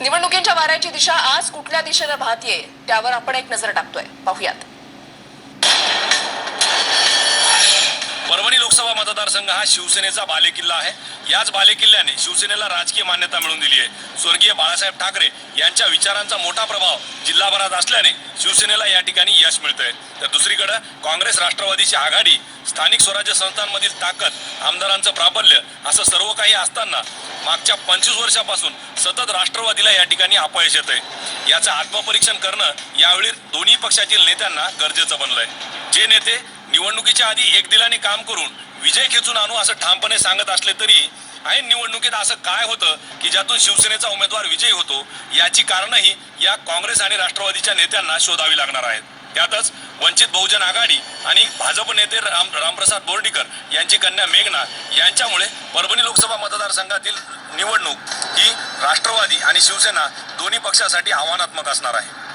निवडणुकींच्या वाऱ्याची दिशा आज कुठल्या दिशेनं वाहतीये त्यावर आपण एक नजर टाकतोय. पाहुयात परभणी लोकसभा मतदारसंघ हा शिवसेनेचा बालेकिल्ला आहे. याच बालेकिल्ल्याने शिवसेनेला राजकीय मान्यता मिळवून दिली आहे. स्वर्गीय बाळासाहेब ठाकरे यांच्या विचारांचा मोठा प्रभाव जिल्हाभरात असल्याने शिवसेनेला या ठिकाणी यश मिळतंय. तर दुसरीकडे काँग्रेस राष्ट्रवादीची आघाडी स्थानिक स्वराज्य संस्थांमधील ताकद आमदारांचं प्राबल्य असं सर्व काही असताना मागच्या पंचवीस वर्षापासून सतत राष्ट्रवादीला या ठिकाणी अपयश येत आहे याचं आत्मपरीक्षण करणं यावेळी दोन्ही पक्षातील नेत्यांना गरजेचं बनलंय. जे नेते निवडणुकीच्या आधी एक दिलाने काम करून विजय खेचून आणू असं ठामपणे सांगत असले तरी ऐन निवडणुकीत असं काय होतं की ज्यातून शिवसेनेचा उमेदवार विजयी होतो याची कारणंही या काँग्रेस आणि राष्ट्रवादीच्या नेत्यांना शोधावी लागणार आहेत. त्यातच वंचित बहुजन आघाडी आणि भाजप नेते राम रामप्रसाद बोर्डीकर यांची कन्या मेघना यांच्यामुळे परभणी लोकसभा मतदारसंघातील निवडणूक ही राष्ट्रवादी आणि शिवसेना दोन्ही पक्षासाठी आव्हानात्मक असणार आहे.